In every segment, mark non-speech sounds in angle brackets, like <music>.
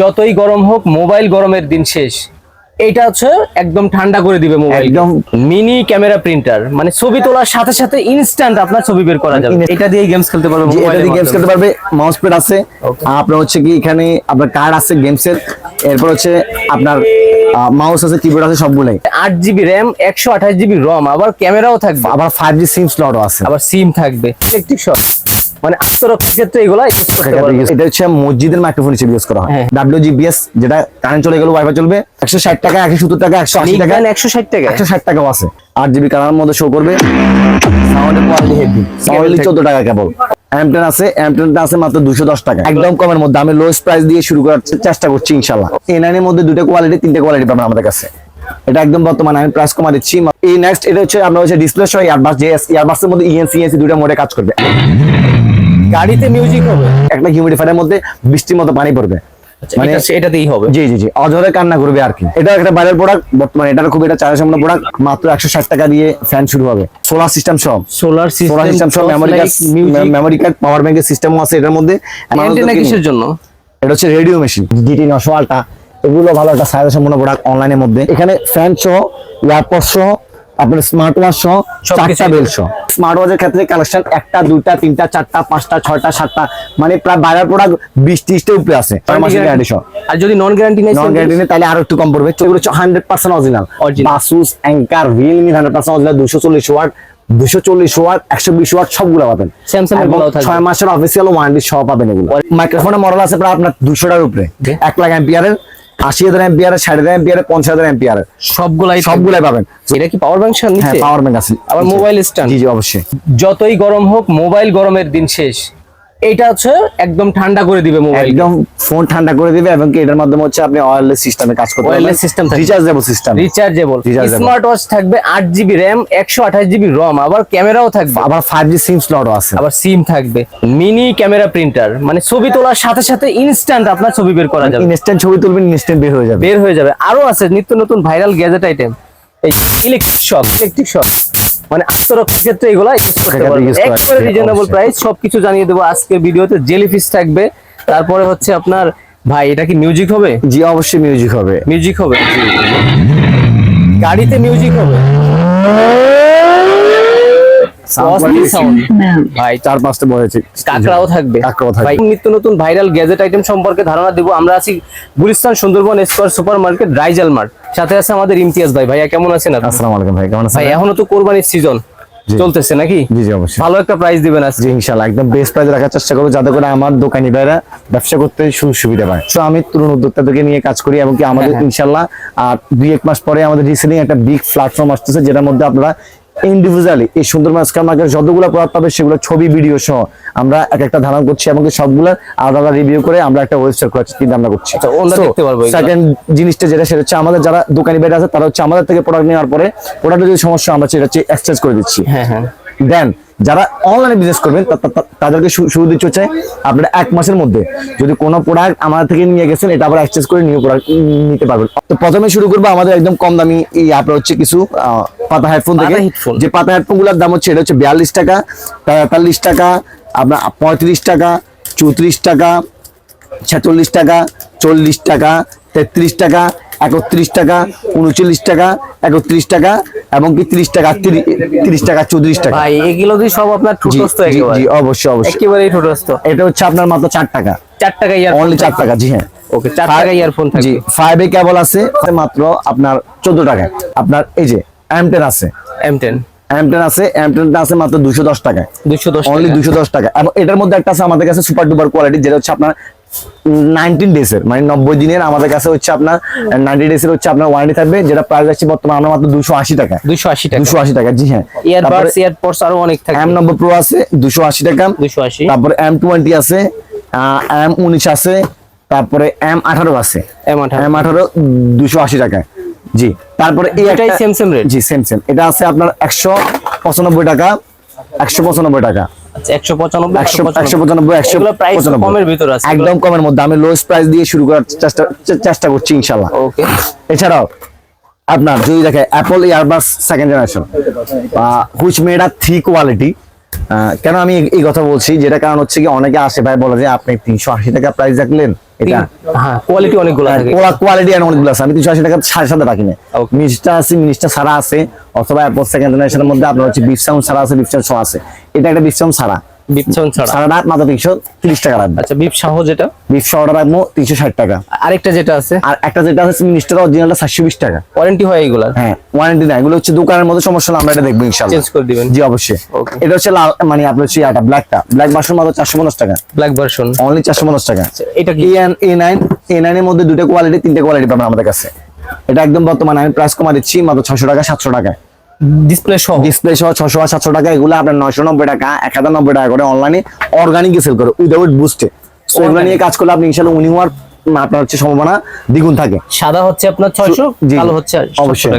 যতই গরম হোক মোবাইল গরমের দিন শেষ। এটা হচ্ছে একদম ঠান্ডা করে দিবে মোবাইল। একদম। Mini camera printer. মানে ছবি তোলার সাথে সাথে ইনস্ট্যান্ট আপনার ছবি বের করা যাবে। এটা দিয়ে গেমস খেলতে পারবে এটা দিয়ে গেমস খেলতে পারবে মাউস প্যাড আছে. আপনার হচ্ছে কি এখানে আপনার কার্ড আছে গেমসের এরপর হচ্ছে আপনার মাউস আছে কিবোর্ড আছে সবগুলাই। আট জিবি র্যাম একশো আঠাশ জিবি রম আবার ক্যামেরাও থাকবে। আবার ফাইভ জি সিম স্লটও আছে। আবার সিম থাকবে। ইলেকট্রিক শট মানে আত্মরক্ষার ক্ষেত্রে এগুলা use করতে পারবে। এটা হচ্ছে মসজিদের মাইক্রোফোন হিসেবে ইউজ করা হয়। হ্যাঁ। যেটা কারেন্ট চলে গেল ওয়াইফাই চলবে একশো ষাট টাকা একশো সত্তর টাকা একশো আশি টাকা একশো ষাট টাকা। একশো ষাট টাকাও আছে। আট জিবি কালার মধ্যে শো করবে। সাউন্ডের কোয়ালিটি হেভি সাউন্ড চোদ্দ টাকা কেবল অ্যামটেন আছে অ্যামটেনটা আছে মাত্র দুশো দশ টাকা। একদম কমের মধ্যে। আমি লোয়েস্ট প্রাইস দিয়ে শুরু করার চেষ্টা করছি ইনশাল্লাহ এ নাইনের মধ্যে দুটো কোয়ালিটি তিনটে কোয়ালিটি পাবেন আমাদের কাছে। এটা একদম বর্তমানে আমি প্রাইস কমা দিচ্ছি। এই নেক্সট এটা হচ্ছে আমরা হচ্ছে ডিসপ্লে সহ ইয়ারবাস জেএস ইয়ারবাসের মধ্যে ইএনসি ইএনসি দুটো মোডে কাজ করবে। গাড়িতে মিউজিক হবে? একটা হিউমিডিফায়ারের মধ্যে বৃষ্টির মতো পানি পড়বে। মানে এটাতেই হবে? জি জি জি। কান্না করবে আর কি। এটা একটা বাইরের প্রোডাক্ট বর্তমানে এটার খুব এটা সম্পন্ন প্রোডাক্ট মাত্র একশো ষাট টাকা দিয়ে ফ্যান শুরু হবে। সোলার সিস্টেম সব সোলার সোলার সিস্টেম সব memory card memory card power ব্যাংকের সিস্টেমও আছে এটার মধ্যে। অ্যান্টেনা কিসের জন্য? এটা হচ্ছে রেডিও মেশিন জিটি নশো আলটা এগুলো ভালো একটা সাইজ সম্পূর্ণ প্রোডাক্ট অনলাইনের মধ্যে। এখানে ফ্যান সহ এয়ারপড সহ আপনার স্মার্ট ওয়াচ সহ চারটা বেল সহ স্মার্ট ওয়াচের ক্ষেত্রে কালেকশন একটা দুইটা তিনটা চারটা পাঁচটা ছয়টা সাতটা মানে প্রায় বাইরের প্রোডাক্ট বিশ ত্রিশটা উপরে আছে গ্যারান্টি সহ। আর যদি নন গ্যারান্টি নেই নন গ্যারান্টি নেই তাহলে আরও একটু কম পড়বে। এগুলো হচ্ছে hundred percent original. Baseus Anker Realme hundred percent original দুশো চল্লিশ ওয়াট দুশো চল্লিশ ওয়াট একশো বিশ ওয়াট সবগুলো পাবেন। ছয় মাসের অফিসিয়াল ওয়ারেন্টি সহ পাবেন এগুলো। মাইক্রোফোনের মডেল আছে প্রায় আপনার দুশোটার উপরে। এক লাখ এম্পিয়ারের আশি হাজার এম্পিয়ার ষাট হাজার এম্পিয়ার পঞ্চাশ হাজার এম্পিয়ার সবগুলাই সবগুলাই পাবেন। এটা কি পাওয়ার ব্যাংক হ্যাঁ পাওয়ার ব্যাংক আছে। আবার মোবাইল স্ট্যান্ড জি জি অবশ্যই। যতই গরম হোক মোবাইল গরমের দিন শেষ। এটা হচ্ছে একদম ঠান্ডা করে দিবে মোবাইল একদম ফোন ঠান্ডা করে দিবে এবং কি এটার মাধ্যমে হচ্ছে আপনি ওয়্যারলেস সিস্টেমে কাজ করতে পারবেন। Wireless system থাকবে। Rechargeable system rechargeable. Smart watch থাকবে আট জিবি র্যাম একশো আঠাশ জিবি রম আবার ক্যামেরাও থাকবে। আবার ফাইভ জি সিম স্লটও আছে। আবার সিম থাকবে। মিনি ক্যামেরা প্রিন্টার মানে ছবি তোলার সাথে সাথে ইনস্ট্যান্ট আপনার ছবি বের করা যাবে। ইনস্ট্যান্ট ছবি তুলবেন ইনস্ট্যান্ট বের হয়ে যাবে। বের হয়ে যাবে। আরও আছে নিত্য নতুন ভাইরাল গ্যাজেট আইটেম এই ইলেকট্রিক শপ ইলেকট্রিক শপ মানে আত্মরক্ষার ক্ষেত্রে এগুলা একেবারে রিজনেবল প্রাইস সবকিছু জানিয়ে দেবো আজকে ভিডিওতে। জেলিফিশ থাকবে তারপরে হচ্ছে আপনার ভাই এটা কি মিউজিক হবে? জি অবশ্যই মিউজিক হবে। মিউজিক হবে গাড়িতে মিউজিক হবে? ভাই চার পাঁচটা বয়েছে কাকড়াও থাকবে। কাকড়াও থাকবে। নিত্য নতুন ভাইরাল গ্যাজেট আইটেম সম্পর্কে ধারণা দিব। আমরা আছি Gulistan Sundarban square super market রাইজাল mart. সাথে আছে আমাদের ইমতিয়াজ ভাই। ভাইয়া কেমন আছেন আসসালামু আলাইকুম ভাই কেমন আছেন? ভাই এখনও তো কোরবানির সিজন চলতেছে নাকি? জি জি অবশ্যই। ভালো একটা প্রাইস দিবেন আজকে। জি ইনশাআল্লাহ। একদম বেস্ট প্রাইস রাখার চেষ্টা করব। যাতে করে আমার দোকানি ভাইরা ব্যবসা করতে সুযোগ সুবিধা পায়। তো আমি তরুণ উদ্যোক্তাদেরকে নিয়ে কাজ করি এবং কি আমাদের হ্যাঁ, হ্যাঁ। ইনশাআল্লাহ আর দুই এক মাস পরে আমাদের রিসেলিং একটা বিগ প্ল্যাটফর্ম আসতেছে যেটার মধ্যে আপনারা ইন্ডিভিজুয়ালি এই সুন্দর মাস্কার মার্কেট যতগুলো প্রোডাক্ট পাবে সেগুলো ছবি ভিডিও সহ আমরা এক একটা ধারণ করছি এবং সবগুলো আলাদা আলাদা রিভিউ করে আমরা একটা ওয়েবসাইট করার চিন্তা আমরা করছি। আচ্ছা? সেকেন্ড জিনিসটা যেটা সেটা হচ্ছে আমাদের যারা দোকানি বাইরে আছে তারা হচ্ছে আমাদের থেকে প্রোডাক্ট নেওয়ার পরে প্রোডাক্টের যদি সমস্যা আমরা সেটা হচ্ছে এক্সচেঞ্জ করে দিচ্ছি। হ্যাঁ হ্যাঁ। দেন যারা অনলাইনে বিজনেস করবেন তাদেরকে শুরু দিচ্ছে হচ্ছে আপনারা এক মাসের মধ্যে। যদি কোনো প্রোডাক্ট আমাদের থেকে নিয়ে গেছেন এটা আবার এক্সচেঞ্জ করে নিউ প্রোডাক্ট নিতে পারবেন। তো প্রথমে শুরু করব আমাদের একদম কম দামি এই আপনার হচ্ছে কিছু পাতা হেডফোন থেকে। যে পাতা হেডফোনগুলোর দাম হচ্ছে এটা হচ্ছে বিয়াল্লিশ টাকা তেতাল্লিশ টাকা আপনার পঁয়ত্রিশ টাকা চৌত্রিশ টাকা ছেচল্লিশ টাকা চল্লিশ টাকা তেত্রিশ টাকা একত্রিশ টাকা উনচল্লিশ টাকা একত্রিশ টাকা এবং কি ত্রিশ টাকা তিরি- তিরিশ টাকা চৌত্রিশ টাকা। এগুলো দিয়ে সব আপনার জি, ঠুটস্থ জি, অবশ্যই অবশ্যই। একেবারেই ঠুটস্থ। এটা হচ্ছে আপনার মাত্র চার টাকা। চার টাকা ইয়ারফোন অনলি চার টাকা জি হ্যাঁ। ওকে চার টাকা ইয়ারফোন জি ফাইভ এ কেবল আছে মাত্র আপনার চোদ্দ টাকা। আপনার এই যে এমটেন আছে। এম টেন এমটেন আছে এমটেনটা আছে মাত্র দুশো দশ টাকায়। দুশো দশ অনলি দুশো দশ টাকা। এবং এটার মধ্যে একটা আছে আমাদের কাছে সুপার ডুপার কোয়ালিটি যেটা হচ্ছে আপনার নাইনটিন ডেজ এর মানে নব্বই দিনের আমাদের কাছে হচ্ছে আপনার নাইনটি ডেজ এর হচ্ছে আপনার ওয়ারেন্টি থাকবে যেটা প্রাইস আছে বর্তমানে আমরা মাত্র দুশো আশি টাকা। দুশো আশি টাকা। দুশো আশি টাকা জি হ্যাঁ। ইয়ারবাডস ইয়ারপডস আরও অনেক থাকে এম নম্বর প্রো আছে দুশো আশি টাকা। দুশো আশি। তারপরে এম টোয়েন্টি আছে এম উনিশ আছে তারপরে এম আঠারো আছে। এম আঠারো। এম আঠারো দুশো আশি টাকা। জি তারপরে এটাই same same rate? জি সেম সেম এটা আছে আপনার একশো পঁচানব্বই টাকা একশো পঁচানব্বই টাকা। একশো পঁচানব্বই একশো পঁচানব্বই। একশো কমের ভিতরে আছে একদম কমের মধ্যে। আমি লোয়েস্ট প্রাইস দিয়ে শুরু করার চেষ্টা চেষ্টা করছি ইনশাল্লাহ ওকে এছাড়াও আপনার যদি দেখে Apple earbuds second generation which made R three quality কেন আমি এই- কথা বলছি? যেটা কারণ হচ্ছে কি অনেকে আসে ভাই বলে যে আপনি তিনশো আশি টাকা প্রাইস রাখলেন এটা হ্যাঁ কোয়ালিটি অনেকগুলো ওরা কোয়ালিটি অনেকগুলো আছে। আমি তিনশো আশি টাকা সাড়ে সাথে রাখি না. মিনিস্টার আছে মিনিস্টার ছাড়া আছে অথবা এরপর সেকেন্ড জেনারেশনের মধ্যে আপনার হচ্ছে বিফ সাউন্ড ছাড়া আছে বিফ সাউন্ড আছে। এটা একটা বিফ সাউন্ড ছাড়া। বিপ সাউন্ড ছাড়া সারাটা মাত্র তিনশো তিরিশ টাকা রাখবে আচ্ছা বিপ যেটা? বিফ সহটা রাখব তিনশো ষাট টাকা। আরেকটা যেটা আছে? আর একটা যেটা আছে মিনিস্টার অরিজিনালটা টাকা। ওয়ারেন্টি হয় এগুলা হ্যাঁ ওয়ারেন্টি না এগুলো হচ্ছে দোকানের মধ্যে সমস্যা হলে আমরা এটা দেখব চেঞ্জ করে দিবেন। জি অবশ্যই। এটা হচ্ছে লাল মানে আপনার হচ্ছে এটা ব্ল্যাকটা ব্ল্যাক মাত্র চারশো পঞ্চাশ টাকা। ব্ল্যাক ভার্সন অনলি টাকা। এটা কি? এ নাইন এ মধ্যে দুটো কোয়ালিটি তিনটে কোয়ালিটি পাবেন আমাদের কাছে। এটা একদম বর্তমানে আমি প্রাইস কমা দিচ্ছি মাত্র ছশো টাকা সাতশো টাকা ডিসপ্লে সহ? ডিসপ্লে সহ ছশো আর সাতশো টাকা এগুলো আপনার নয়শো নব্বই টাকা এক হাজার নব্বই টাকা করে অনলাইনে অর্গানিক সেল করে উইদাউট বুস্টে সো এগুলো নিয়ে কাজ করলে আপনি ইনশাল্লাহ উনি হওয়ার আপনার হচ্ছে সম্ভাবনা দ্বিগুণ থাকে। সাদা হচ্ছে আপনার ছয়শো কালো হচ্ছে অবশ্যই।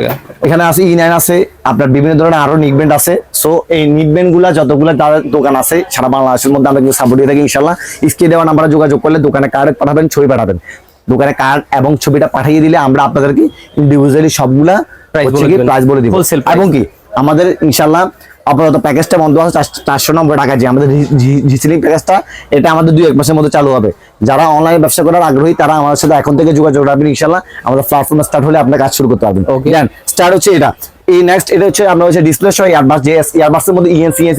এখানে আছে ই নাইন আছে আপনার বিভিন্ন ধরনের আরও নিকবেন্ড আছে। সো এই নিকবেন্ডগুলা যতগুলো তাদের দোকান আছে সারা বাংলাদেশের মধ্যে আমরা কিন্তু সাপোর্ট দিয়ে থাকি ইনশাল্লাহ স্ক্রিনে দেওয়া নাম্বারে যোগাযোগ করলে দোকানে কার্ড পাঠাবেন ছবি পাঠাবেন। দোকানে কার্ড এবং ছবিটা পাঠিয়ে দিলে আমরা আপনাদেরকে ইন্ডিভিজুয়ালি সবগুলা। প্রাইস বলে দিব। এবং কি? আমাদের ইনশাল্লাহ আপাতত প্যাকেজটা বন্ধ আছে চার- চারশো নব্বই টাকা যে আমাদের জিসিলিং প্যাকেজটা এটা আমাদের দুই এক মাসের মধ্যে চালু হবে। যারা অনলাইন ব্যবসা করার আগ্রহী তারা আমাদের সাথে এখন থেকে যোগাযোগ রাখবেন ইনশাল্লাহ আমাদের প্ল্যাটফর্ম স্টার্ট হলে আপনার কাজ শুরু করতে পারবেন। ওকে স্টার্ট হচ্ছে এটা। এই নেক্সট এটা হচ্ছে আপনার হচ্ছে ডিসপ্লে সহ ইয়ারবাস যে ইয়ারবাস এর মধ্যে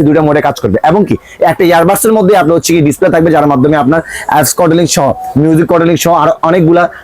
দুইটা মোডে কাজ করবে। এবং কি? একটা ইয়ারবাস এর মধ্যে আপনার হচ্ছে কি ডিসপ্লে থাকবে, যার মাধ্যমে আপনার অ্যাপস সহ মিউজিক সহ আরও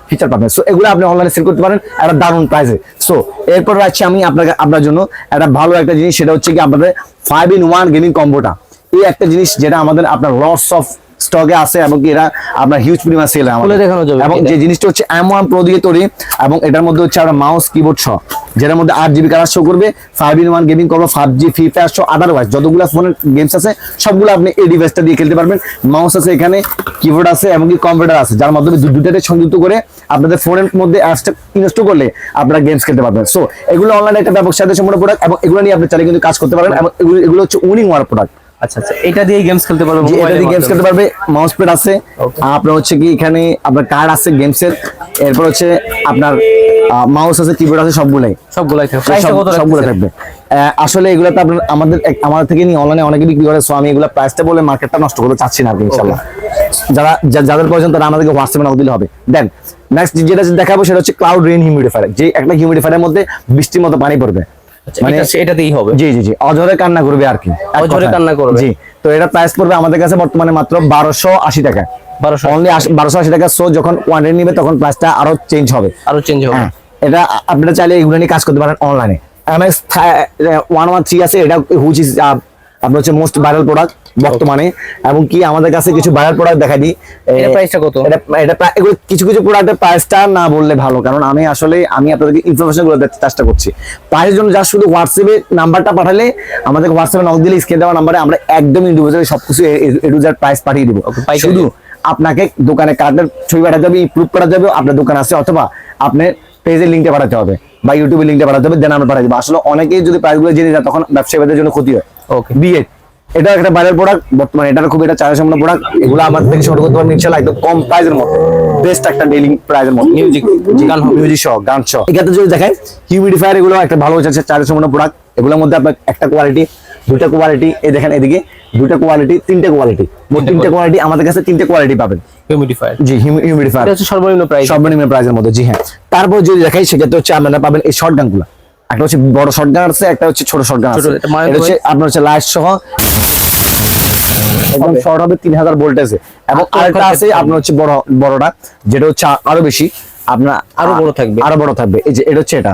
ফিচার পাবেন। সো এগুলো আপনি অনলাইনে সেল করতে পারেন একটা দারুণ প্রাইসে সো এরপর আছে আমি আপনাকে, আপনার জন্য একটা ভালো একটা জিনিস, সেটা হচ্ছে কি আপনাদের ফাইভ ইন ওয়ান গেমিং কম্বোটা এই একটা জিনিস যেটা আমাদের আপনার লস অফ স্টকে আছে এবং এরা আপনার হিউজ পরিমাণ সেল খুলে দেখানো যাবে এবং যে জিনিসটা হচ্ছে এম ওয়ান প্রো দিয়ে তৈরি এবং এটার মধ্যে হচ্ছে আপনার মাউস কিবোর্ড সহ যেটার মধ্যে আট জিবি কালার শো করবে ফাইভ ইন ওয়ান গেমিং করব five G free fire show otherwise যতগুলো ফোনের গেমস আছে সবগুলো আপনি এই ডিভাইসটা দিয়ে খেলতে পারবেন। মাউস আছে এখানে কিবোর্ড আছে এবং কি কম্পিউটার আছে যার মাধ্যমে দুটাতে সংযুক্ত করে আপনাদের ফোনের মধ্যে অ্যাপসটা ইনস্টল করলে আপনারা গেমস খেলতে পারবেন। সো এগুলো অনলাইনে একটা ব্যবসায়ী সম্পূর্ণ প্রোডাক্ট এবং এগুলো নিয়ে আপনি চাইলে কিন্তু কাজ করতে পারেন এবং এগুলো এগুলো হচ্ছে উইনিং ওয়ার প্রোডাক্ট আচ্ছা আচ্ছা এটা দিয়ে গেমস খেলতে পারবে এটা দিয়ে গেমস খেলতে পারবে মাউস প্যাড আছে। আপনার হচ্ছে কি এখানে আপনার কার্ড আছে গেমসের এরপর হচ্ছে আপনার মাউস আছে কিবোর্ড আছে সবগুলাই। সবগুলাই থাকবে। সব- প্রাইসটা কত সবগুলো থাকবে। আসলে এগুলো তো আপনার আমাদের আমাদের থেকে নিয়ে অনলাইনে অনেকে বিক্রি করে সো আমি এগুলো প্রাইসটা বলে মার্কেটটা নষ্ট করতে চাচ্ছি না যারা যাদের প্রয়োজন তারা আমাদেরকে হোয়াটসঅ্যাপে নক দিলে হবে। দেন নেক্সট যেটা দেখাবো সেটা হচ্ছে ক্লাউড রেইন হিউমিডিফায়ার যে একটা হিউমিডিফায়ারের মধ্যে বৃষ্টির মতো পানি পড়বে। মানে এটাতেই হবে। জি জি জি অজরে কান্না করবে আর কি অঝরে কান্না করবে। জি তো এটা প্রাইস পড়বে আমাদের কাছে বর্তমানে মাত্র বারোশো আশি টাকা। 1280 অনলি বারোশো আশি টাকা সো যখন কোয়ান্টিটি নিবে তখন প্রাইসটা আরও চেঞ্জ হবে। আরও চেঞ্জ হবে। হ্যাঁ এটা আপনারা চাইলে এগুলো নিয়ে কাজ করতে পারেন অনলাইনে এমএস ওয়ান ওয়ান থ্রি আছে এটা হুইচ ইজ আপনার হচ্ছে মোস্ট ভাইরাল প্রোডাক্ট বর্তমানে এবং কি আমাদের কাছে কিছু ভাইরাল প্রোডাক্ট দেখা দিই এটার প্রাইসটা কত? এটা এটা কিছু কিছু প্রোডাক্টের প্রাইসটা না বললে ভালো কারণ আমি আসলে আমি আপনাদেরকে ইনফরমেশনগুলো দিতে চেষ্টা করছি। প্রাইসের জন্য যা শুধু হোয়াটসঅ্যাপে নাম্বারটা পাঠালে আমাদের হোয়াটসঅ্যাপে নক দিলে স্ক্রিন দেওয়া নাম্বারে আমরা একদম ইন্ডিভিজুয়ালি সবকিছু এডুজার প্রাইস পাঠিয়ে দিব। শুধু আপনাকে দোকানে কার্ডের ছবি পাঠাতে হবে প্রুফ করা যাবে আপনার দোকান আছে অথবা আপনার পেজের লিঙ্কটা পাঠাতে হবে বা ইউটিউবের লিঙ্কটা পাঠাতে হবে দেন আমরা পাঠাতে আসলে অনেকেই যদি প্রাইসগুলো জেনে যায় তখন ব্যবসায়ীদের জন্য ক্ষতি হয়। ওকে বিয়ে এটা একটা বাইরের প্রোডাক্ট বর্তমানে এটার খুব এটা চাহিদা সম্পন্ন প্রোডাক্ট এগুলো আমাদের থেকে করতে পারবেন ইনশাআল্লাহ একদম কম প্রাইসের মধ্যে। বেস্ট একটা ডেলিং প্রাইসের মধ্যে। Music, গান মিউজিক সহ গান সহ এক্ষেত্রে যদি হিউমিডিফায়ার এগুলো একটা ভালো হচ্ছে চাহিদা সম্পন্ন প্রোডাক্ট এগুলোর মধ্যে আপনার একটা কোয়ালিটি দুটা কোয়ালিটি এই দেখেন এদিকে দুটা কোয়ালিটি তিনটে কোয়ালিটি মোট তিনটে কোয়ালিটি আমাদের কাছে তিনটে কোয়ালিটি পাবেন। হিউমিডিফায়ার জি হিউমিডিফায়ার এটা হচ্ছে সর্বনিম্ন প্রাইস সর্বনিম্ন প্রাইসের মধ্যে জি হ্যাঁ। তারপর যদি দেখাই সেক্ষেত্রে হচ্ছে আপনারা পাবেন এই শর্ট গানগুলা। একটা হচ্ছে বড় শর্ট গান আছে একটা হচ্ছে ছোট শর্ট গান আছে এটা হচ্ছে আপনার হচ্ছে লাইট সহ একদম শর্ট হবে তিন হাজার ভোল্টেজে এবং আরেকটা আছে আপনার হচ্ছে বড় বড়টা যেটা হচ্ছে আরও বেশি। আপনার আরও বড় থাকবে। আরও বড় থাকবে। এই যে এটা হচ্ছে এটা।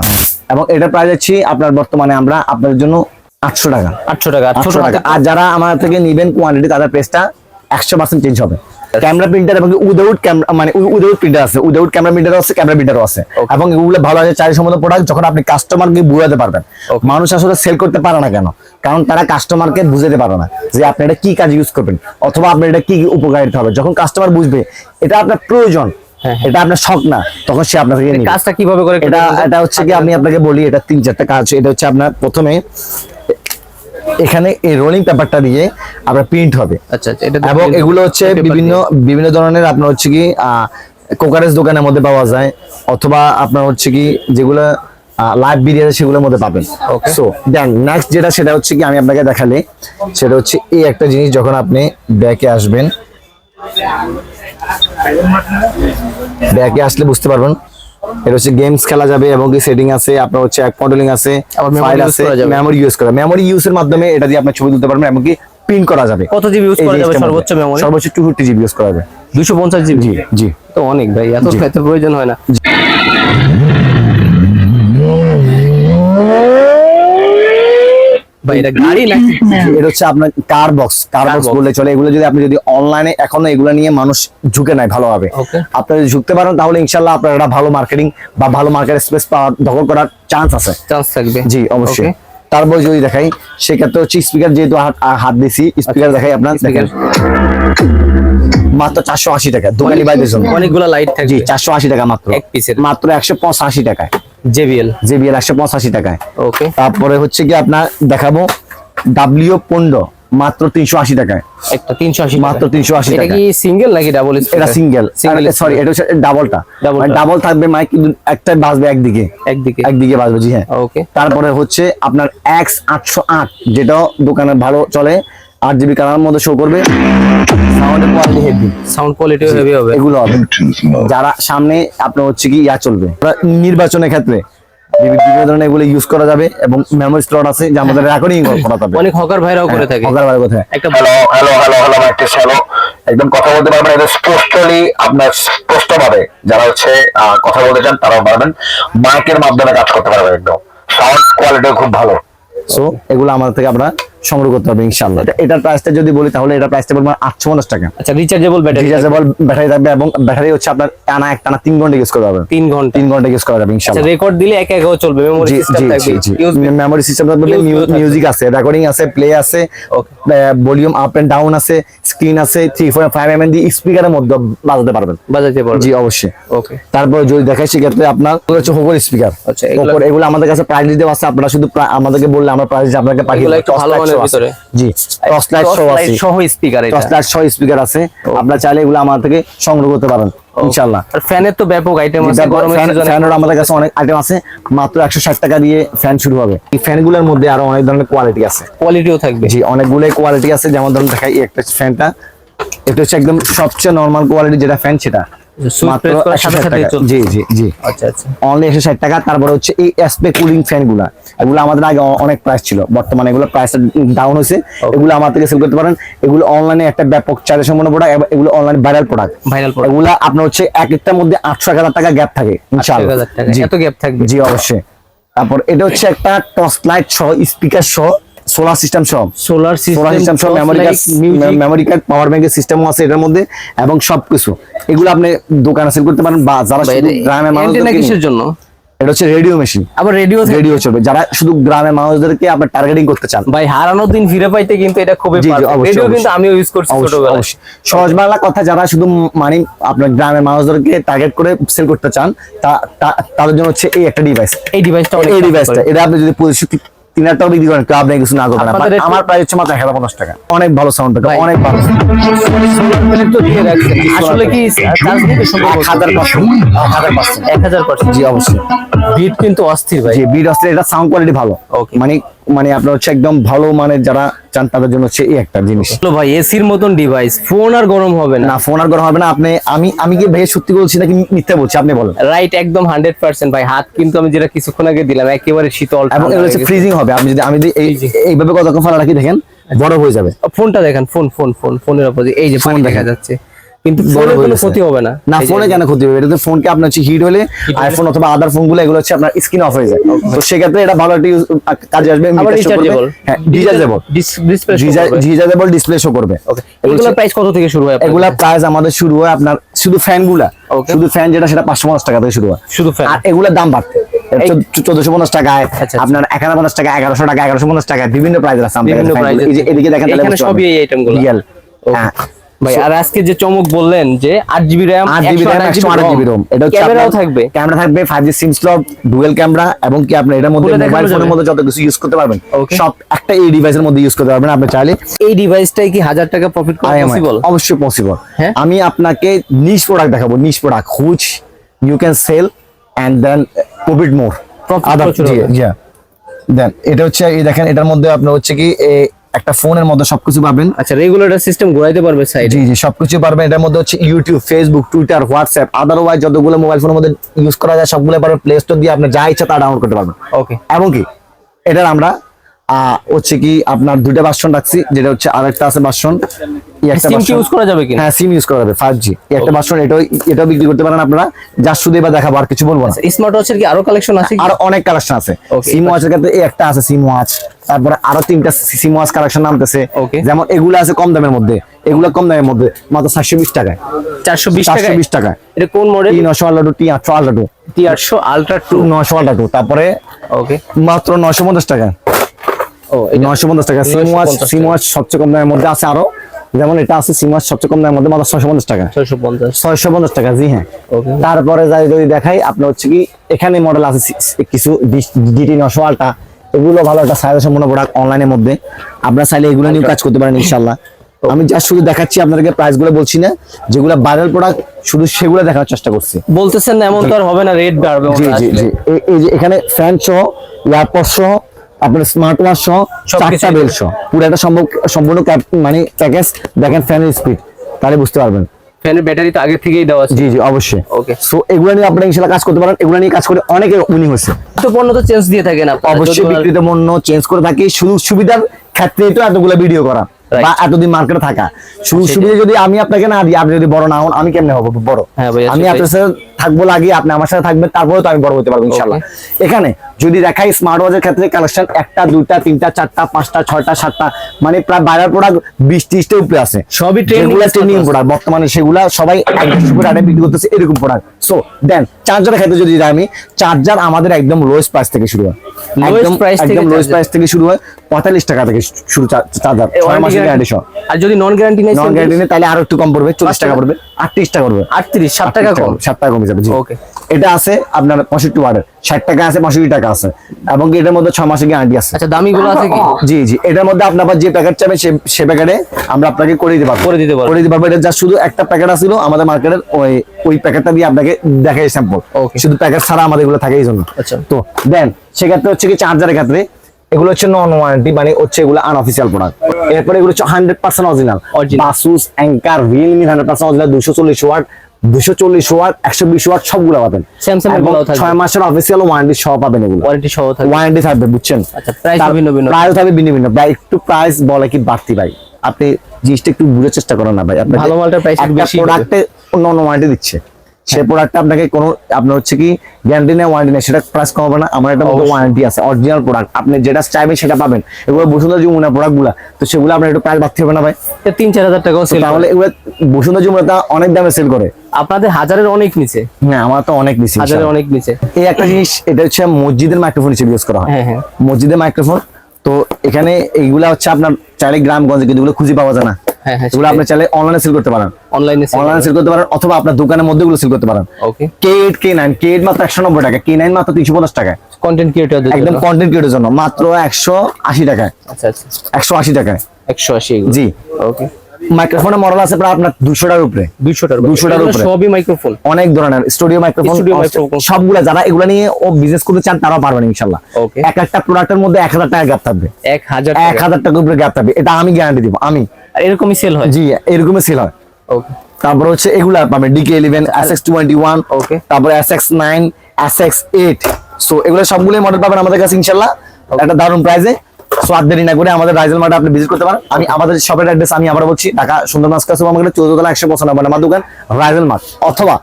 এবং এটা প্রায় যাচ্ছি আপনার বর্তমানে আমরা আপনার জন্য আটশো টাকা। আটশো টাকা আর আটশো টাকা। আর যারা আমার থেকে নিবেন কোয়ান্টিটি তাদের প্রেসটা একশো পার্সেন্ট চেঞ্জ হবে। ক্যামেরা প্রিন্টার এবং উইদাউট ক্যামেরা মানে উইদাউট প্রিন্টার আছে। উইদাউট ক্যামেরা প্রিন্টার আছে ক্যামেরা প্রিন্টারও আছে। এবং এগুলো ভালো আছে চারি সম্বন্ধ প্রোডাক্ট যখন আপনি কাস্টমারকে বুঝাতে পারবেন। মানুষ আসলে সেল করতে পারে না কেন? কারণ তারা কাস্টমারকে বুঝাতে পারে না যে আপনি এটা কি কাজ ইউজ করবেন অথবা আপনার এটা কি কি উপকারিতা হবে। যখন কাস্টমার বুঝবে এটা আপনার প্রয়োজন হ্যাঁ, এটা আপনার শখ না তখন সে আপনাকে কাজটা কীভাবে করে এটা এটা হচ্ছে কি আমি আপনাকে বলি এটা তিন চারটা কাজ। এটা হচ্ছে আপনার প্রথমে এখানে এই রোলিং পেপারটা দিয়ে আপনার প্রিন্ট হবে। আচ্ছা আচ্ছা এটা এবং এগুলো হচ্ছে বিভিন্ন বিভিন্ন ধরনের আপনার হচ্ছে কি কোকারেজ দোকানের মধ্যে পাওয়া যায় অথবা আপনার হচ্ছে কি যেগুলো লাইভ ভিডিও সেগুলোর মধ্যে পাবেন। সো দেন নেক্সট যেটা সেটা হচ্ছে কি আমি আপনাকে দেখালে সেটা হচ্ছে এই একটা জিনিস যখন আপনি ব্যাকে আসবেন ব্যাকে আসলে বুঝতে পারবেন এটা হচ্ছে গেমস খেলা যাবে এবং কি সেটিং আছে আপনার হচ্ছে এক মডেলিং আছে ফাইল আছে মেমরি ইউজ করা। মেমোরি ইউজের মাধ্যমে এটা দিয়ে আপনি ছবি তুলতে পারবেন এবং কি প্রিন্ট করা যাবে। কত জিবি ইউজ করা যাবে? সর্বোচ্চ মেমরি সর্বোচ্চ টু ফিফটি জিবি ইউজ করা যাবে। দুশো পঞ্চাশ জিবি জি জি। তো অনেক ভাই এত এত প্রয়োজন হয় না। ভাই এটা <laughs> গাড়ি নাকি এটা হচ্ছে আপনার কার বক্স কার বক্স। বললে চলে। এগুলো যদি আপনি যদি অনলাইনে এখনও এগুলো নিয়ে মানুষ ঝুঁকে নেয় ভালোভাবে। Okay. আপনি যদি ঝুঁকতে পারেন তাহলে ইনশাল্লাহ আপনার একটা ভালো মার্কেটিং বা ভালো মার্কেট স্পেস পাওয়ার দখল করার চান্স আছে। চান্স থাকবে। জি অবশ্যই। তারপর যদি দেখাই সেক্ষেত্রে হচ্ছে স্পিকার যেহেতু হাত দিছি স্পিকার দেখাই আপনার দেখেন। মাত্র চারশো আশি টাকা দোকানি বাইদের জন্য। অনেকগুলো লাইট জি থাকবে চারশো আশি টাকা মাত্র। এক পিসের মাত্র একশো পঁচাশি টাকায়। জেবিএল জেবিএল একশো পঁচাশি টাকায়। ওকে তারপরে হচ্ছে কি আপনার দেখাবো ডাব্লিউ পনেরো মাত্র তিনশো আশি টাকায়। একটা তিনশো আশি মাত্র 380 এটা টাকা। কি সিঙ্গেল নাকি ডাবল এটা সিঙ্গেল সিঙ্গেল সরি এটা হচ্ছে ডাবলটা। ডাবল থাকবে মাইক কিন্তু একটা বাজবে একদিকে। একদিকে। একদিকে বাজবে জি হ্যাঁ। ওকে তারপরে হচ্ছে আপনার এক্স আটশো আট যেটা দোকানে ভালো চলে। আট জিবি কালার মধ্যে শো করবে। সাউন্ডের quality heavy sound quality heavy হবে। এগুলো হবে। যারা সামনে আপনার হচ্ছে কি ইয়া চলবে। নির্বাচনের ক্ষেত্রে বিভিন্ন ধরনের এগুলো ইউজ করা যাবে এবং মেমোরি স্লট আছে যা আমাদের রেকর্ডিং করা যাবে। অনেক হকার ভাইরাও করে থাকে। হকার বাড়ি কোথায় একটা হ্যালো হ্যালো হ্যালো হ্যালো মাইকেস হ্যালো একদম কথা বলতে পারবেন এটা স্পষ্টলি আপনার স্পষ্ট ভাবে যারা হচ্ছে আহ, কথা বলতে চান তারাও পারবেন। মাইকের মাধ্যমে কাজ করতে পারবেন একদম। সাউন্ড কোয়ালিটিও খুব ভালো। সো এগুলো আমাদের থেকে আমরা সংগ্রহ করতে হবে ইনশাআল্লাহ। এটা- এটার প্রাইসটা যদি বলি তাহলে এটার প্রাইসটা বলব আটশো পঞ্চাশ টাকা। আচ্ছা রিচার্জেবল ব্যাটারি রিচার্জেবল ব্যাটারি থাকবে এবং ব্যাটারি হচ্ছে আপনার টানা এক টানা তিন ঘণ্টা ইউজ করা যাবে। তিন ঘণ্টা। তিন ঘণ্টা ইউজ করা যাবে আচ্ছা রেকর্ড দিলে এক একাও চলবে মেমোরি সিস্টেম থাকবে। মেমোরি সিস্টেম থাকবে মিউজিক আছে রেকর্ডিং আছে প্লে আছে ভলিউম আপ এন্ড ডাউন আছে স্ক্রিন আছে three four five M M দি স্পিকারের মধ্যে বাজাতে পারবেন। বাজাতে পারবে জি অবশ্যই। ওকে তারপর যদি দেখাই সেক্ষেত্রে আপনার হচ্ছে হোকর স্পিকার আচ্ছা, এগুলো- আমাদের কাছে প্রাইস দিতে আছে আপনারা শুধু আমাদেরকে বললে আমরা প্রাইস আপনাকে পাঠিয়ে দেব। ভালো light মানের show আছে। ভিতরে। জি। টর্চ লাইট শো আছে। সহ স্পিকার এটা। টর্চ লাইট শো স্পিকার আছে আপনারা চাইলে এগুলো আমাদের থেকে সংগ্রহ করতে পারেন ইনশাআল্লাহ। আর ফ্যানের তো ব্যাপক আইটেম আছে গরমের সিজনে ফ্যানের আমাদের কাছে অনেক আইটেম আছে। মাত্র একশো ষাট টাকা দিয়ে ফ্যান শুরু হবে। এই ফ্যানগুলোর মধ্যে আরও অনেক ধরনের কোয়ালিটি আছে। কোয়ালিটিও থাকবে। জি কোয়ালিটি আছে। যেমন ধরুন দেখাই একটা ফ্যানটা এটা হচ্ছে একদম সবচেয়ে নর্মাল কোয়ালিটি যেটা ফ্যান সেটা। সুইচ মাত্র প্রেস করার সাথে 160 সাথে টাকা। চলবে। জি জি জি। আচ্ছা আচ্ছা। অনলি একশো ষাট টাকা তারপরে হচ্ছে এই এসপে কুলিং ফ্যানগুলা এগুলো আমাদের আগে অনেক প্রাইস ছিল। বর্তমানে এগুলো প্রাইস ডাউন হয়েছে। এগুলো আমার থেকে সেল করতে পারেন। এগুলো অনলাইনে একটা ব্যাপক চার্জ সম্পন্ন প্রোডাক্ট এগুলো online viral product viral product এগুলা আপনার হচ্ছে এক একটার মধ্যে আটশো এক হাজার টাকা গ্যাপ থাকে ইনশাআল্লাহ। জি। এত গ্যাপ থাকবে। জি অবশ্যই। তারপর এটা হচ্ছে একটা টর্চ লাইট সহ স্পিকার সহ। সোলার সিস্টেম সহ সোলার সোলার সিস্টেম সহ memory card memory card power ব্যাংকের সিস্টেমও আছে এটার মধ্যে এবং সবকিছু। এগুলো আপনি দোকানে সেল করতে পারেন বা যারা গ্রামের কিসের জন্য? এটা হচ্ছে রেডিও মেশিন আবার রেডিও রেডিও চলবে। যারা শুধু গ্রামের মানুষদেরকে আপনার টার্গেটিং করতে চান। ভাই হারানোর দিন ফিরে পাইতে কিন্তু এটা খুবই রেডিও কিন্তু। আমিও ইউজ করছি ছোটবেলায়। সহজ বাংলা কথা যারা শুধু মানে আপনার গ্রামের মানুষদেরকে টার্গেট করে সেল করতে চান তাদের জন্য হচ্ছে এই একটা ডিভাইস এই ডিভাইসটা এই ডিভাইসটা। এটা আপনি যদি বিক্রি করেন কেউ কিছু না করবেন আমার প্রাইস হচ্ছে মাত্র এক পঞ্চাশ টাকা। অনেক ভালো সাউন্ড। অনেক ভালো আসলে কি হাজার পার্সেন্ট এক হাজার পার্সেন্ট জি অবশ্যই। বিট কিন্তু অস্থির ভাই। বিট অস্থির এটা সাউন্ড কোয়ালিটি ভালো। ওকে মানে মানে আপনার হচ্ছে একদম ভালো মানে যারা চান তাদের জন্য হচ্ছে এই একটা জিনিস। হলো ভাই এসির মতন ডিভাইস ফোন আর গরম হবে না। ফোন আর করা হবে না। আপনি আমি আমি কি ভাই সত্যি বলছি নাকি মিথ্যা বলছি? আপনি বলেন। রাইট একদম হান্ড্রেড পার্সেন্ট ভাই। হাত কিন্তু আমি যেটা কিছুক্ষণ আগে দিলাম একেবারে শীতল এবং এগুলো হচ্ছে ফ্রিজিং হবে। আপনি যদি আমি যদি এই এইভাবে কতক্ষণ ফেলা রাখি দেখেন বড় হয়ে যাবে। ফোনটা দেখেন ফোন ফোন ফোন ফোনের অপোজি এই যে ফোন দেখা যাচ্ছে। কিন্তু ফোনের কোনো ক্ষতি হবে না। না ফোনে কেন ক্ষতি হবে? এটাতে ফোনকে আপনার হচ্ছে হিট হলে আইফোন অথবা আদার ফোনগুলো এগুলো হচ্ছে আপনার স্ক্রিন অফ হয়ে যায়। তো সেক্ষেত্রে এটা ভালো একটা কাজে আসবে রিচার্জেবল হ্যাঁ rechargeable display rechargeable display show করবে। এগুলো প্রাইস কত থেকে শুরু হয় আপনার এগুলা প্রাইস আমাদের শুরু হয় আপনার শুধু ফ্যানগুলা। Okay. শুধু ফ্যান যেটা সেটা পাঁচশো পঞ্চাশ টাকা থেকে শুরু হয়। শুধু ফ্যান আর এগুলোর দাম বাড়তে। চোদ্দশো পঞ্চাশ টাকায় আচ্ছা। আপনার এক হাজার পঞ্চাশ টাকা এগারোশো টাকা এগারোশো পঞ্চাশ টাকা বিভিন্ন প্রাইস আছে এদিকে দেখেন সবই এই item গুলো। রিয়েল. ভাই আর আজকে যে চমক বললেন যে জিবি এটা ক্যামেরাও থাকবে। ক্যামেরা থাকবে five G SIM slot dual camera এবং কি আপনি এটার মধ্যে মোবাইল ফোনের মধ্যে যত কিছু ইউজ করতে পারবেন সব একটা এই ডিভাইসের মধ্যে ইউজ করতে পারবেন আপনি চাইলে। এই ডিভাইসটাই কি হাজার টাকা প্রফিট করা পসিবল অবশ্যই পসিবল হ্যাঁ? আমি আপনাকে নিশ প্রোডাক্ট দেখাবো niche product which you can sell and then profit more then এটা হচ্ছে এই দেখেন এটার মধ্যে আপনার হচ্ছে কি একটা ফোনের মধ্যে সবকিছু পাবেন। আচ্ছা রেগুলেটর সিস্টেম ঘোরাইতে পারবে সাইড জি জি সবকিছু পারবেন এটার মধ্যে হচ্ছে YouTube Facebook Twitter WhatsApp otherwise যতগুলো মোবাইল ফোনের মধ্যে ইউজ করা যায় সবগুলো পারবে প্লে স্টোর দিয়ে আপনি যা ইচ্ছা তা ডাউনলোড করতে পারবেন। ওকে এবং কি? এটার আমরা আহ, হচ্ছে কি আপনার দুইটা ভার্সন রাখছি যেটা হচ্ছে আরেকটা আছে ভার্সন সিম ইউজ করা যাবে কিনা? হ্যাঁ সিম ইউজ করা যাবে ফাইভ একটা ভার্সন এটাও এটাও বিক্রি করতে পারেন আপনারা। যা শুধু এবার দেখাবো আর কিছু বলব না। স্মার্ট ওয়াচের কি আরও কালেকশন আছে কি? অনেক কালেকশন আছে। সিম ওয়াচের ক্ষেত্রে এই একটা আছে সিম ওয়াচ তারপরে আরও তিনটা সিম ওয়াচ কালেকশন নামতেছে যেমন এগুলো আছে কম দামের মধ্যে। এগুলো কম দামের মধ্যে মাত্র চারশো বিশ টাকায়। চারশো বিশ টাকা এটা কোন মডেল টি নশো আল্লাহ টি। Ultra two. তারপরে ওকে মাত্র নশো পঞ্চাশ টাকা ও নশো পঞ্চাশ টাকা সিম ওয়াচ সিম ওয়াচ সবচেয়ে কম দামের মধ্যে আছে আরও। যেমন এটা আছে সিম ওয়াচ সবচেয়ে কম দামের মধ্যে মাত্র ছয়শো পঞ্চাশ টাকা। ছয়শো পঞ্চাশ। ছয়শো পঞ্চাশ টাকা জি হ্যাঁ। তারপরে যাই যদি দেখাই আপনার হচ্ছে কি এখানে মডেল আছে কিছু ডিটি নশো আলটা এগুলো ভালো একটা সাইজ সম্পূর্ণ প্রোডাক্ট অনলাইনের মধ্যে। আপনারা চাইলে এগুলো নিয়ে কাজ করতে পারেন ইনশাল্লাহ আমি যা শুধু দেখাচ্ছি আপনাদেরকে প্রাইসগুলো বলছি না। যেগুলো ভাইরাল প্রোডাক্ট শুধু সেগুলো দেখার চেষ্টা করছি। বলতেছেন না এমন তো আর হবে না রেট বাড়বে জি জি জি। এই যে এখানে ফ্যান সহ এয়ারপড সহ আপনার স্মার্ট ওয়াচ সহ চারটা বেল সহ। পুরো একটা সম্ভব সম্পূর্ণ মানে প্যাকেজ দেখেন ফ্যানের স্পিড তাহলে বুঝতে পারবেন। ফ্যানের ব্যাটারি তো আগে থেকেই দেওয়া আছে। জি জি অবশ্যই। Okay. সো এগুলো নিয়ে আপনারা কাজ করতে পারেন। এগুলো নিয়ে কাজ করে অনেকে উনি হয়েছে। তো পণ্য তো চেঞ্জ দিয়ে থাকেন অবশ্যই বিক্রিত পণ্য চেঞ্জ করে থাকি। সুযোগ সুবিধার ক্ষেত্রেই তো এতগুলো ভিডিও করা বা এতদিন মার্কেটে থাকা। সুযোগ। সুবিধা যদি আমি আপনাকে না দিই আপনি যদি বড় না হন আমি কেমনে হব? বড়। হ্যাঁ আমি আপনার সাথে থাকব লাগে আপনি আমার সাথে থাকবেন তারপরে তো আমি বড় হতে পারব ইনশাল্লাহ এখানে যদি দেখাই স্মার্ট ওয়াচের ক্ষেত্রে কালেকশন একটা দুইটা তিনটা চারটা পাঁচটা ছয়টা সাতটা মানে প্রায় বাইরের প্রোডাক্ট বিশ ত্রিশটা উপরে আছে। সবই ট্রেন্ডিং প্রোডাক্ট বর্তমানে সেগুলা সবাই বিক্রি করতেছে এরকম প্রোডাক্ট সো দেন চার্জারের ক্ষেত্রে যদি যাই আমি চার্জার আমাদের একদম লোয়েস্ট প্রাইস থেকে শুরু হয়। একদম একদম লোয়েস্ট প্রাইস থেকে শুরু হয় পঁয়তাল্লিশ টাকা থেকে শুরু চার্জার ছয় মাসের গ্যারান্টি সহ। আর যদি নন গ্যারান্টি নেই নন গ্যারান্টি নেই তাহলে আরও একটু কম পড়বে চল্লিশ টাকা পড়বে আটত্রিশ টাকা পড়বে আটত্রিশ সাত টাকা কম। সাত টাকা কমে যাবে জি। Okay. এটা আছে আপনার পঁয়ষট্টি ওয়ার্ডের। ষাট টাকা আছে পঁয়ষট্টি টাকা আছে। এবং এটার মধ্যে ছয় মাসের গ্যারান্টি আছে। আচ্ছা দামিগুলো আছে কি? জি জি। এটার মধ্যে আপনি আবার যে প্যাকেট চাবেন সে সে প্যাকেটে আমরা আপনাকে করে দিতে পারব। করে দিতে পারব। করে দিতে পারব। এটা যা শুধু একটা প্যাকেট আছিল আমাদের মার্কেটের ওই ওই প্যাকেটটা দিয়ে আপনাকে দেখাই স্যাম্পল. শুধু প্যাকেট ছাড়া আমাদের এগুলো থাকে এই জন্য। আচ্ছা। তো দেন সেক্ষেত্রে হচ্ছে কি চার্জারের ক্ষেত্রে এগুলো হচ্ছে নন ওয়ারেন্টি মানে হচ্ছে এগুলো আনঅফিসিয়াল প্রোডাক্ট এরপরে এগুলো হচ্ছে hundred percent original. Baseus Anker Realme hundred percent original দুশো চল্লিশ ওয়াট দুশো চল্লিশ ওয়াট একশো বিশ ওয়াট সবগুলো পাবেন। ছয় মাসের অফিসিয়াল ওয়ারেন্টি সহ পাবেন এগুলো। ওয়ারেন্টি সহ থাকবে। ওয়ারেন্টি থাকবে বুঝছেন? আচ্ছা, ভিন্ন। price থাকবে ভিন্ন ভিন্ন। ভাই একটু প্রাইস বলে কি বাড়তি ভাই? আপনি জিনিসটা একটু বুঝার চেষ্টা করেন না ভাই। আপনি ভালো মালটা প্রাইস একটু একটা বেশি প্রোডাক্টে অন্য অন্য ওয়ারেন্টি দিচ্ছে। সে প্রোডাক্টটা আপনাকে কোনো আপনার হচ্ছে কি গ্যারান্টি নেই ওয়ারেন্টি নেই সেটা প্রাইস কম হবে না। আমার একটা মতো ওয়ারেন্টি আছে অরিজিনাল প্রোডাক্ট আপনি যেটা চাইবেন সেটা পাবেন। এগুলো বসুন্ধরা যমুনা প্রোডাক্টগুলা। তো সেগুলো আপনার একটু প্রাইস বাড়তে হবে না ভাই? তিন চার হাজার টাকাও সেল তাহলে এগুলো বসুন্ধরা যমুনা অনেক দামে সেল করে। আপনাদের হাজারের অনেক নিচে। হ্যাঁ আমার তো অনেক বেশি হাজারের অনেক নিচে। এই একটা জিনিস এটা হচ্ছে মসজিদের মাইক্রোফোন হিসেবে ইউজ করা হয়। হ্যাঁ, হ্যাঁ। মসজিদের মাইক্রোফোন তো এখানে এইগুলা হচ্ছে আপনার চাইলে গ্রামগঞ্জে কিন্তু এগুলো খুঁজে পাওয়া যায় না। এগুলো আপনি চাইলে অনলাইনে সেল করতে পারেন। অনলাইনে অনলাইনে সেল করতে পারেন অথবা আপনার দোকানের মধ্যে সেল করতে পারেন। Okay K eight K nine K eight মাত্র একশো নব্বই টাকা কে নাইন মাত্র তিনশো পঞ্চাশ টাকা। কন্টেন্ট ক্রিয়েটরদের একদম কন্টেন্ট ক্রিয়েটের জন্য মাত্র একশো আশি টাকায়। আচ্ছা আচ্ছা। একশো আশি টাকায়। একশো আশি জি। ওকে মাইক্রোফোনের মডেল আছে প্রায় আপনার দুশোটার উপরে। দুইশোটার 200 টার উপরে। সবই মাইক্রোফোন অনেক ধরনের স্টুডিও মাইক্রোফোন। সবগুলা যারা এগুলা নিয়ে ও বিজনেস করতে চান তারাও পারবেন ইনশাল্লাহ। এক একটা প্রোডাক্টের মধ্যে এক হাজার টাকা গ্যাপ থাকবে। এক হাজার এক হাজার টাকার উপরে গ্যাপ থাকবে। এটা আমি গ্যারান্টি দিব আমি। আর এরকমই সেল হয়? জি এরকমই সেল হয়। ওকে তারপর হচ্ছে এগুলা পাবেন DK eleven S X twenty one Okay. তারপর S X nine S X eight so এগুলো সবগুলো মডেল পাবেন আমাদের কাছে ইনশাল্লাহ একটা দারুণ প্রাইসে সো আর দেরি না করে আমাদের রাইজেল মার্টে আপনি ভিজিট করতে পারেন। আমি আমাদের শপের অ্যাড্রেস আমি আবার বলছি ঢাকা সুন্দর মাস্কা সুপার মার্কেট চৌদ্দতলা একশো পঁচানব্বই আমার দোকান রাইজেল মার্ট অথবা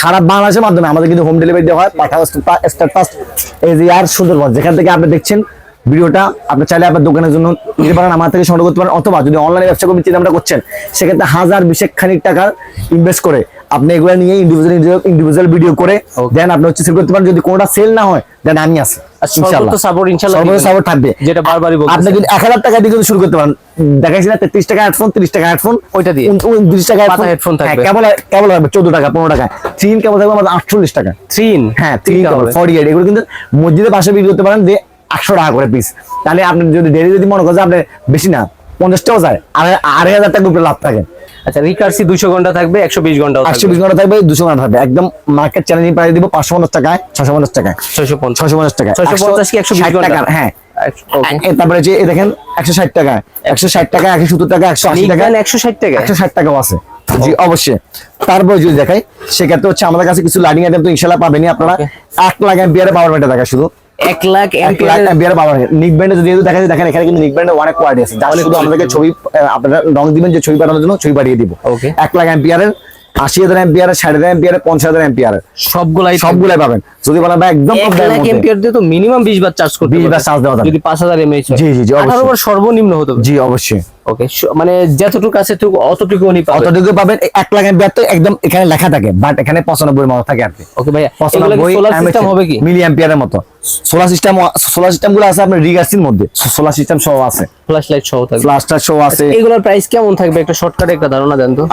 সারা বাংলাদেশের মাধ্যমে আমাদের কিন্তু হোম ডেলিভারি দেওয়া হয় পাঠাও স্টার ফাস্ট এই সুন্দরবন। যেখান থেকে আপনি দেখছেন ভিডিওটা আপনি চাইলে আপনার দোকানের জন্য নিতে পারেন আমার থেকে সংগ্রহ করতে পারেন অথবা যদি অনলাইনে ব্যবসা করতে চিন্তা ভাবনা করছেন সেক্ষেত্রে হাজার বিশেক খানিক টাকার ইনভেস্ট করে আপনি এগুলো নিয়ে ইন্ডিভিজুয়াল ইন্ডিভিজুয়াল ভিডিও করে দেন আপনি হচ্ছে সেল করতে পারেন। যদি কোনোটা সেল না হয় দেন আমি টাকা থ্রিন হ্যাঁ কিন্তু মসজিদের পাশে বিক্রি করতে পারেন যে একশো টাকা করে পিস তাহলে আপনি যদি ডেলি যদি মনে করেন আপনি বেশি না পঞ্চাশ টাকা যায় আর আড়াই হাজার টাকা উপরে লাভ থাকে। আচ্ছা রিকার্সি দুশো ঘণ্টা থাকবে একশো বিশ ঘণ্টা একশো বিশ ঘণ্টা থাকবে দুশো ঘণ্টা থাকবে। একদম মার্কেট চ্যালেঞ্জিং প্রাইস দিব পাঁচশো পঞ্চাশ টাকায় ছশো পঞ্চাশ টাকায়। পঞ্চাশ। ছশো পঞ্চাশ টাকা ছয়শো পঞ্চাশ কি একশো বিশ টাকা হ্যাঁ। তারপরে যে দেখেন একশো ষাট টাকা। একশো ষাট টাকা একশো সত্তর টাকা একশো আশি টাকা। একশো ষাট টাকা? একশো ষাট টাকাও আছে। জি অবশ্যই। তারপর যদি দেখাই সেক্ষেত্রে হচ্ছে আমাদের কাছে কিছু লাইটিং আইটেম তো ইনশাল্লাহ পাবেনই আপনারা। এক লাখ এম্পিয়ারে পাওয়ার ব্যান্ডে দেখা শুধু। এক লাখ এক লাখ এম্পিয়ারে পাওয়ার নিক ব্যান্ডে যদি দেখা যায় দেখেন এখানে কিন্তু নিক ব্যান্ডে অনেক কোয়ালিটি আছে। যার শুধু আমাদেরকে ছবি আপনারা রং দিবেন যে ছবি পাঠানোর জন্য ছবি পাঠিয়ে দিব। Okay. এক লাখ এম্পিয়ারের আশি হাজার এম্পিয়ারের ষাট হাজার এম্পিয়ারের পঞ্চাশ হাজার এম্পিয়ারের সবগুলাই সবগুলাই পাবেন। যদি বলেন ভাই একদম এক। এম্পিয়ার দিয়ে তো মিনিমাম বিশ বার চার্জ করতে 20 বার charge দেওয়া যদি পাঁচ হাজার এমএইচ জি, জি, জি, অবশ্যই। সর্বনিম্ন হতো জি অবশ্যই। ওকে মানে যতটুকু আছে অতটুকু উনি পাবে অতটুকু পাবেন এক লাখ একদম এখানে লেখা থাকে বাট এখানে পঁচানব্বই মতো থাকে ওকে ভাইয়া এগুলো সিস্টেম হবে কি? মিলি অ্যাম্পিয়ারের মতো। সোলার সিস্টেম সোলার সিস্টেমগুলো আছে আপনার রিগার্সির মধ্যে সোলার সিস্টেম সহ আছে। ফ্ল্যাশ লাইট সহ থাকবে। ফ্লাস্টার সহ আছে। এগুলোর প্রাইস কেমন থাকবে? একটা শর্টকাটে একটা ধারণা দেন তো।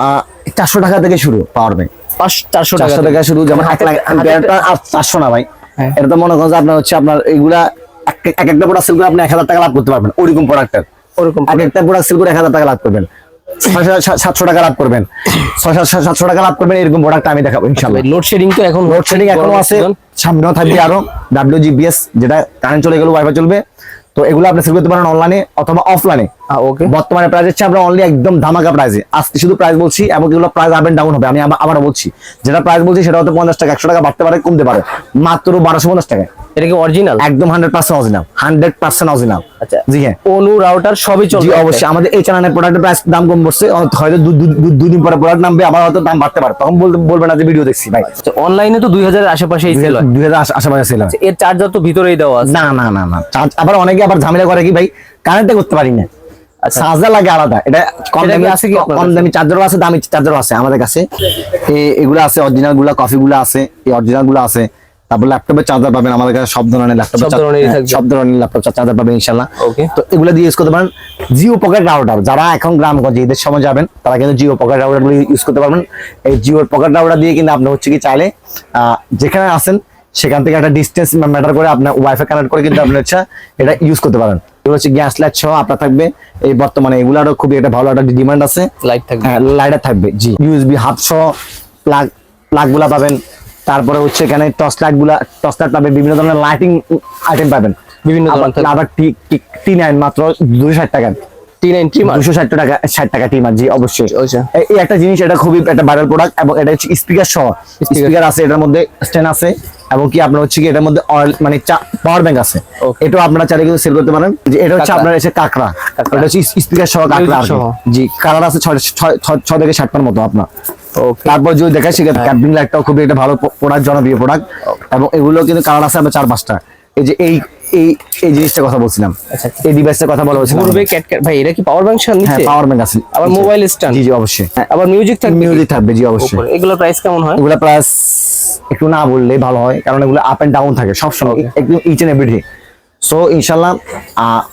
চারশো টাকা থেকে শুরু পাওয়ার ব্যাংক চারশো টাকা শুরু যেমন এক লাখ অ্যাম্পিয়ারটা আর চারশো না ভাই। হ্যাঁ। এটা তো মনে করেন যে আপনার হচ্ছে আপনার এইগুলা এক- এক একটা প্রোডাক্ট সেল করে আপনি এক হাজার টাকা লাভ করতে পারবেন ওরকম প্রোডাক্টের ওরকম একটা প্রোডাক্ট সেল করে এক হাজার টাকা লাভ করবেন। সাতশো টাকা লাভ করবেন। সাতশো টাকা লাভ করবেন এরকম প্রোডাক্ট আমি দেখাবো ইনশাল্লাহ লোডশেডিং তো এখন লোডশেডিং এখনও আছে সামনেও থাকবে আরও ডাব্লিউজিপিএস যেটা কারেন্ট চলে গেল ওয়াইফাই চলবে। তো এগুলো আপনি সেল করতে পারেন অনলাইনে অথবা অফলাইনে ওকে বর্তমানে প্রাইস হচ্ছে আমরা অনলি একদম ধামাকা প্রাইসে আজকে শুধু প্রাইস বলছি এবং এগুলো প্রাইস আপ ডাউন হবে আমি আবার বলছি। যেটা প্রাইস বলছি সেটা হয়তো পঞ্চাশ টাকা একশো টাকা বাড়তে পারে কমতে পারে। মাত্র বারোশো পঞ্চাশ টাকা এটা কি অরিজিনাল একদম hundred percent original hundred percent original আচ্ছা জি হ্যাঁ। অনু রাউটার সবই চলবে অবশ্যই। আমাদের এই চ্যানেলের প্রোডাক্টের প্রাইস দাম কম পড়ছে হয়তো পরে প্রোডাক্ট নামবে আবার হয়তো দাম বাড়তে পারে। তখন বলতে বলবে না যে ভিডিও দেখছি ভাই। অনলাইনে তো দুই হাজারের আশেপাশেই সেল হয়। দুই হাজার আশেপাশে ছিল এর চার্জার তো ভিতরেই দেওয়া আছে। না না না না। চার্জ আবার অনেকে আবার ঝামেলা করে কি ভাই? কারেন্টে করতে পারি না। আচ্ছা। চার্জার লাগে আলাদা। এটা কম দামি আছে কি কম দামি চার্জারও আছে দামি চার্জারও আছে আমাদের কাছে। এগুলো আছে অরিজিনালগুলা কফি গুলো আছে এই অরিজিনালগুলো আছে। তারপর চার্জার পাবেন আমাদের কাছে সব ধরনের ল্যাপটপ সব থাকবে। সব ধরনের ল্যাপটপ চার্জার পাবেন ইনশাল্লাহ তো এগুলো দিয়ে ইউজ করতে পারেন। জিও পকেট রাউটার যারা এখন গ্রামগঞ্জে ঈদের সময় যাবেন তারা কিন্তু জিও পকেট রাউটারগুলো ইউজ করতে পারবেন। এই জিওর পকেট রাউটার দিয়ে কিন্তু আপনি হচ্ছে কি চাইলে আহ, যেখানে আছেন সেখান থেকে একটা ডিস্টেন্স ম্যাটার করে আপনার ওয়াইফাই কানেক্ট করে কিন্তু আপনি হচ্ছে এটা ইউজ করতে পারেন। এগুলো হচ্ছে গ্যাস লাইট সহ আপনার থাকবে। এই বর্তমানে এগুলারও খুবই একটা ভালো একটা ডিমান্ড আছে। লাইট থাকবে। হ্যাঁ লাইটার থাকবে জি। ইউএসবি হাত সহ প্লাগ প্লাগগুলা পাবেন। তারপরে হচ্ছে এখানে টর্চ লাইটগুলা টর্চ লাইট পাবেন বিভিন্ন ধরনের লাইটিং আইটেম পাবেন। বিভিন্ন আবার- টি নাইন মাত্র দুশো ষাট টাকা। টি নাইন দুশো ষাট টাকা ষাট টাকা জি অবশ্যই। এই- এই একটা জিনিস এটা খুবই একটা ভাইরাল প্রোডাক্ট এবং এটা হচ্ছে স্পিকার সহ। স্পিকার আছে এটার মধ্যে স্ট্যান্ড আছে। এবং কি আপনার হচ্ছে কি এটার মধ্যে মানে পাওয়ার ব্যাংক আছে. এটাও আপনারা চাইলে কিন্তু সেল করতে পারেন। যে এটা হচ্ছে আপনার এসে কাঁকড়া। এটা হচ্ছে স্পিকার সহ কাঁকড়া। জি কালার আছে ছয় থেকে সাতটার মতো আপনার। তারপর যদি দেখা সেক্ষেত্রে ক্যাম্পিং লাইটটাও খুবই একটা ভালো প্রোডাক্ট জনপ্রিয় প্রোডাক্ট এবং এগুলো কিন্তু কালার আছে আপনার চার পাঁচটা এই যে এই এই এই জিনিসটার কথা বলছিলাম। আচ্ছা। এই ডিভাইসটার কথা বলা হয়েছিল ভাই এটা কি পাওয়ার ব্যাংক হ্যাঁ পাওয়ার ব্যাংক আছে। আবার মোবাইল স্ট্যান্ড জি জি অবশ্যই। হ্যাঁ আবার মিউজিক থাকবে মিউজিক থাকবে জি অবশ্যই। এগুলোর প্রাইস কেমন হয়? এগুলা প্লাস একটু না বললে ভালো হয় কারণ এগুলো আপ এন্ড ডাউন থাকে সবসময় একদম ইচ এন্ড এভরিথিং সো ইনশাল্লাহ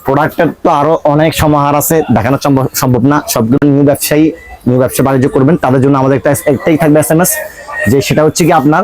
প্রোডাক্টের তো আরও অনেক সমাহার আছে দেখানো সম্ভব না। সবগুলো নিউ ব্যবসায়ী নিউ ব্যবসা বাণিজ্য করবেন তাদের জন্য আমাদের একটা একটাই থাকবে এস এম এস যে সেটা হচ্ছে কি আপনার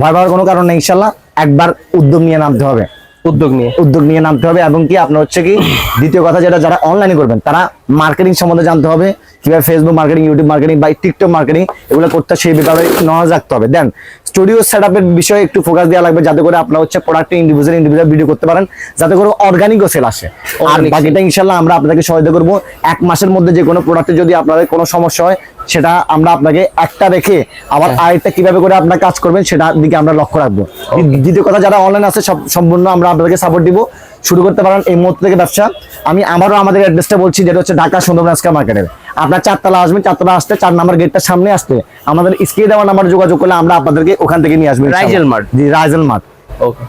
ভয় পাওয়ার কোনো কারণ নেই ইনশাল্লাহ একবার উদ্যোগ নিয়ে নামতে হবে। উদ্যোগ নিয়ে। উদ্যোগ নিয়ে নামতে হবে এবং কি আপনার হচ্ছে কি দ্বিতীয় কথা যেটা যারা অনলাইনে করবেন তারা মার্কেটিং সম্বন্ধে জানতে হবে কীভাবে ফেসবুক মার্কেটিং ইউটিউব মার্কেটিং বা টিকটক মার্কেটিং এগুলো করতে সেই ব্যাপারে নলেজ রাখতে হবে। দেন স্টুডিও সেট আপের বিষয়ে একটু ফোকাস দেওয়া লাগবে যাতে করে আপনার হচ্ছে প্রোডাক্ট ইন্ডিভিজুয়াল ইন্ডিভিজুয়াল ভিডিও করতে পারেন যাতে করে অর্গানিকও সেল আসে। আর বাকিটা ইনশাল্লাহ আমরা আপনাকে সহায়তা করব। এক মাসের মধ্যে যে কোনো প্রোডাক্টে যদি আপনাদের কোনো সমস্যা হয় সেটা আমরা আপনাকে একটা রেখে আবার আরেকটা কীভাবে করে আপনার কাজ করবেন সেটা দিকে আমরা লক্ষ্য রাখব। দ্বিতীয় কথা যারা অনলাইন আছে সব সম্পূর্ণ আমরা আপনাদেরকে সাপোর্ট দিব। শুরু করতে পারেন এই মুহূর্ত থেকে ব্যবসা। আমি আবারও আমাদের অ্যাড্রেসটা বলছি যেটা হচ্ছে ঢাকা সুন্দরবন আজকা মার্কেটের আপনার চারতলা আসবেন চারতলা আসতে চার নাম্বার গেটটা সামনে আসতে আমাদের স্ক্রিনে দেওয়া নাম্বার যোগাযোগ করলে আমরা আপনাদেরকে ওখান থেকে নিয়ে আসবেন রাইজেল মার্ট। জি রাইজেল মার্ট ওকে